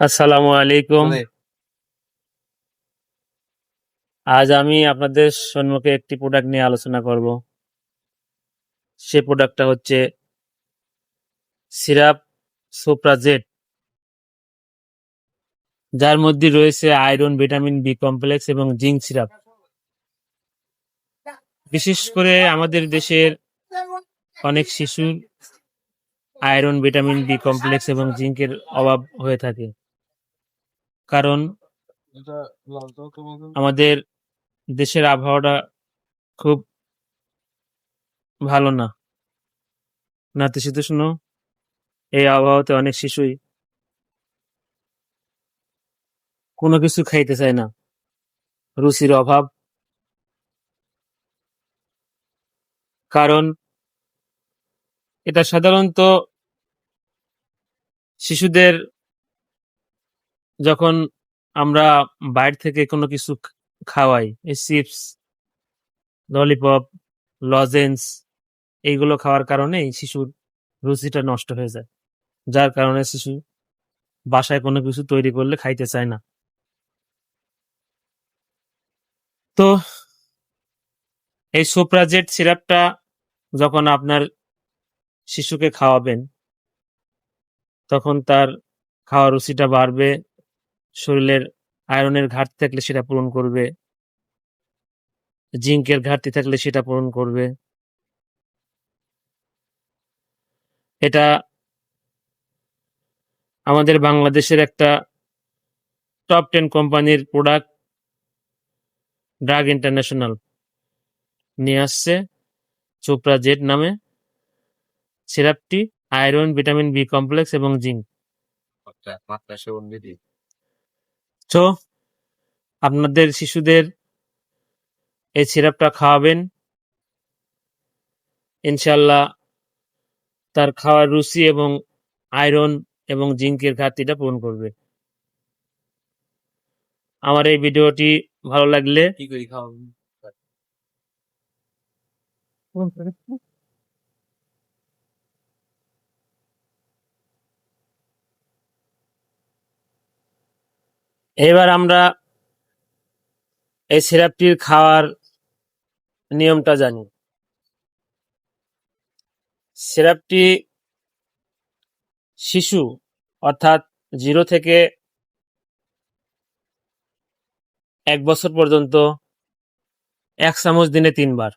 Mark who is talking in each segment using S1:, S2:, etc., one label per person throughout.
S1: আসসালামু আলাইকুম। আজ আমি আপনাদের সম্মুখে একটি প্রোডাক্ট নিয়ে আলোচনা করব। সে প্রোডাক্টটা হচ্ছে সিরাপ সোপ্রাজেট যার মধ্যে রয়েছে আয়রন ভিটামিন বি কমপ্লেক্স এবং জিঙ্ক সিরাপ। বিশেষ করে আমাদের দেশের অনেক শিশুর আয়রন, ভিটামিন বি কমপ্লেক্স এবং জিঙ্কের অভাব হয়ে থাকে। কারণ আমাদের দেশের আবহাওয়াটা খুব ভালো না। নাতিশীতোষ্ণ, এই আবহাওয়াতে অনেক শিশুই কোনো কিছু খাইতে চায় না। রুচির অভাব। কারণ এটা সাধারণত শিশুদের যখন আমরা বাইরে থেকে কোনো কিছু খাওয়াই, এই চিপস, ললিপপ, লজেন্স, এইগুলো খাওয়ার কারণেই শিশুর রুচিটা নষ্ট হয়ে যায়। যার কারণে শিশু বাসায় কোনো কিছু তৈরি করলে খাইতে চায় না। তো এই সোপ্রাজেট সিরাপটা যখন আপনার শিশুকে খাওয়াবেন, তখন তার খাওয়ার রুচিটা বাড়বে, শরীরের আয়রনের ঘাটতি থাকলে সেটা পূরণ করবে, জিঙ্কের ঘাটতি থাকলে সেটা পূরণ করবে। এটা আমাদের বাংলাদেশের একটা টপ টেন কোম্পানির প্রোডাক্ট ড্রাগ ইন্টারন্যাশনাল নিয়ে আসছে চোপড়া জেট নামে। সিরাপটি আয়রন ভিটামিন বি কমপ্লেক্স এবং জিঙ্ক।
S2: বিধি
S1: তো আপনাদের শিশুদের এই সিরাপটা খাওয়াবেন। ইনশাল্লাহ তার খাওয়ার রুচি এবং আয়রন এবং জিঙ্কের ঘাটতিটা পূরণ করবে। আমার এই ভিডিওটি ভালো লাগলে
S2: কি করি খাওয়াবো?
S1: এবার আমরা এই সিরাপটির খাওয়ার নিয়মটা জানি। সিরাপটি শিশু, অর্থাৎ জিরো থেকে এক বছর পর্যন্ত এক চামচ দিনে তিনবার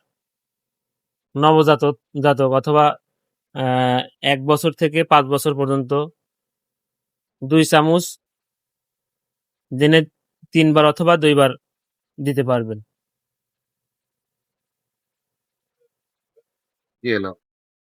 S1: নবজাতক জাতক অথবা এক বছর থেকে পাঁচ বছর পর্যন্ত দুই চামচ দিনে তিনবার অথবা দুইবার দিতে পারবেন।